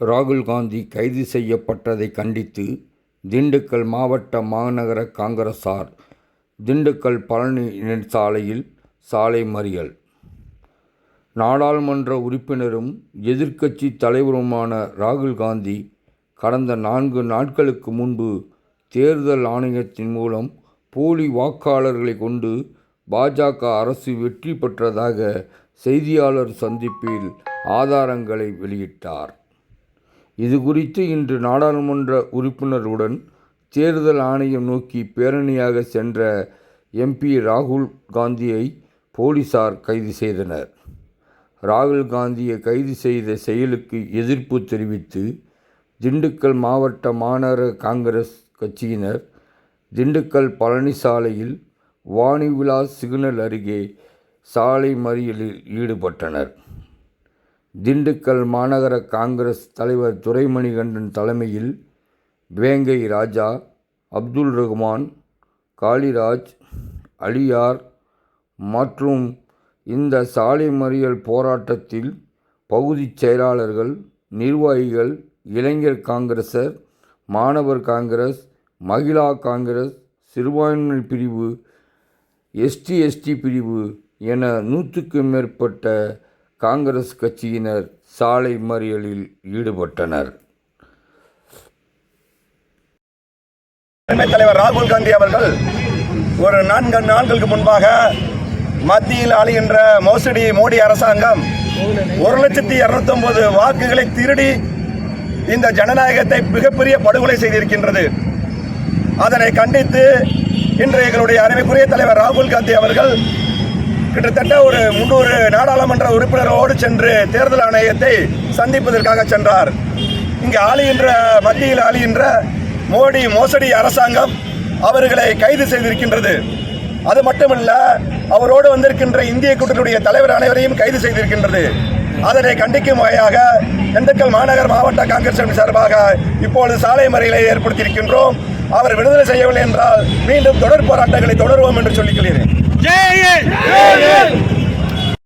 ராகுல் காந்தி கைது செய்யப்பட்டதை கண்டித்து திண்டுக்கல் மாவட்ட மாநகர காங்கிரசார் திண்டுக்கல் பழனி சாலையில் சாலை மறியல். நாடாளுமன்ற உறுப்பினரும் எதிர்க்கட்சி தலைவருமான ராகுல் காந்தி கடந்த நான்கு நாட்களுக்கு முன்பு தேர்தல் ஆணையத்தின் மூலம் போலி வாக்காளர்களை கொண்டு பாஜக அரசு வெற்றி பெற்றதாக செய்தியாளர் சந்திப்பில் ஆதாரங்களை வெளியிட்டார். இது குறித்து இன்று நாடாளுமன்ற உறுப்பினருடன் தேர்தல் ஆணையம் நோக்கி பேரணியாக சென்ற எம்பி ராகுல் காந்தியை போலீசார் கைது செய்தனர். ராகுல் காந்தியை கைது செய்த செயலுக்கு எதிர்ப்பு தெரிவித்து திண்டுக்கல் மாவட்ட மாநகர காங்கிரஸ் கட்சியினர் திண்டுக்கல் பழனி சாலையில் வாணி விலாஸ் சிக்னல் அருகே சாலை மறியலில் ஈடுபட்டனர். திண்டுக்கல் மாநகர காங்கிரஸ் தலைவர் துரைமணிகண்டன் தலைமையில் வேங்கை ராஜா அப்துல் ரகுமான் காளிராஜ் அலியார் மற்றும் இந்த சாலை மறியல் போராட்டத்தில் பகுதிச் செயலாளர்கள் நிர்வாகிகள் இளைஞர் காங்கிரசர் மாணவர் காங்கிரஸ் மகிழா காங்கிரஸ் சிறுபான்மை பிரிவு எஸ்டி எஸ்டி பிரிவு என நூற்றுக்கும் மேற்பட்ட காங்கிரஸ் கட்சியினர் சாலை மறியலில் ஈடுபட்டனர். தலைவர் ராகுல் காந்தி அவர்கள் ஒரு நான்கு நாட்களுக்கு முன்பாக மத்தியில் ஆளுகின்ற மோசடி மோடி அரசாங்கம் ஒரு லட்சத்தி இருநூத்தொன்பது வாக்குகளை திருடி இந்த ஜனநாயகத்தை மிகப்பெரிய படுகொலை செய்திருக்கின்றது. அதனை கண்டித்து இன்று எங்களுடைய அறிவிக்குரிய தலைவர் ராகுல் காந்தி அவர்கள் கிட்டத்தட்ட ஒரு முன்னூறு நாடாளுமன்ற உறுப்பினரோடு சென்று தேர்தல் ஆணையத்தை சந்திப்பதற்காக சென்றார். இங்கு ஆளுகின்ற மத்தியில் ஆளுகின்ற மோடி மோசடி அரசாங்கம் அவர்களை கைது செய்திருக்கின்றது. அது மட்டுமல்ல அவரோடு வந்திருக்கின்ற இந்திய கூட்டணியுடைய தலைவர் அனைவரையும் கைது செய்திருக்கின்றது. அதனை கண்டிக்கும் வகையாக திண்டுக்கல் மாநகர் மாவட்ட காங்கிரஸ் கமிட்டி சார்பாக இப்பொழுது சாலை மறியலை ஏற்படுத்தியிருக்கின்றோம். அவர் விடுதலை செய்யவில்லை என்றால் மீண்டும் தொடர் போராட்டங்களை தொடருவோம் என்று சொல்லிக் கொள்கிறேன் Jai it! Jai it!